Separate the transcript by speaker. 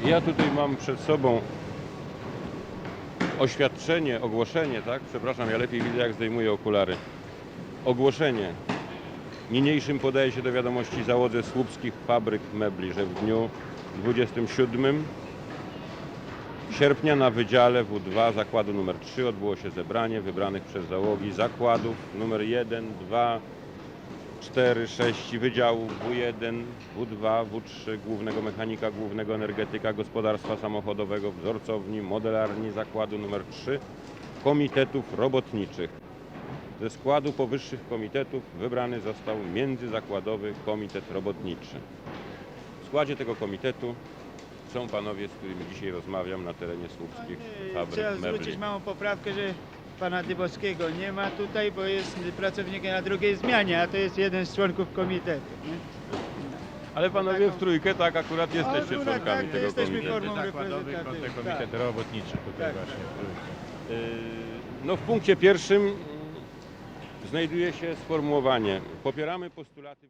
Speaker 1: Ja tutaj mam przed sobą oświadczenie, ogłoszenie, tak? Przepraszam, ja lepiej widzę jak zdejmuję okulary. Ogłoszenie. Niniejszym podaje się do wiadomości załodze słupskich fabryk mebli, że w dniu 27 sierpnia na Wydziale W2 Zakładu nr 3 odbyło się zebranie wybranych przez załogi zakładów nr 1, 2, 4, 6 wydziałów W1, W2, W3, głównego mechanika, głównego energetyka, gospodarstwa samochodowego, wzorcowni, modelarni zakładu nr 3, komitetów robotniczych. Ze składu powyższych komitetów wybrany został Międzyzakładowy Komitet Robotniczy. W składzie tego komitetu są panowie, z którymi dzisiaj rozmawiam na terenie słupskich fabryk
Speaker 2: zwrócić
Speaker 1: mebli.
Speaker 2: małą poprawkę, że pana Dybowskiego nie ma tutaj, bo jest pracownikiem na drugiej zmianie, a to jest jeden z członków komitetu. Nie?
Speaker 1: Ale panowie w trójkę tak akurat jesteście
Speaker 2: akurat
Speaker 1: członkami
Speaker 2: tak, to
Speaker 1: tego
Speaker 2: jesteśmy
Speaker 1: komitetu.
Speaker 2: formą
Speaker 3: Zakładowy
Speaker 2: reprezentatywną.
Speaker 3: komitet
Speaker 2: Tak.
Speaker 3: robotniczy tutaj
Speaker 2: Tak.
Speaker 3: właśnie.
Speaker 1: Yy, No w punkcie pierwszym znajduje się sformułowanie popieramy postulaty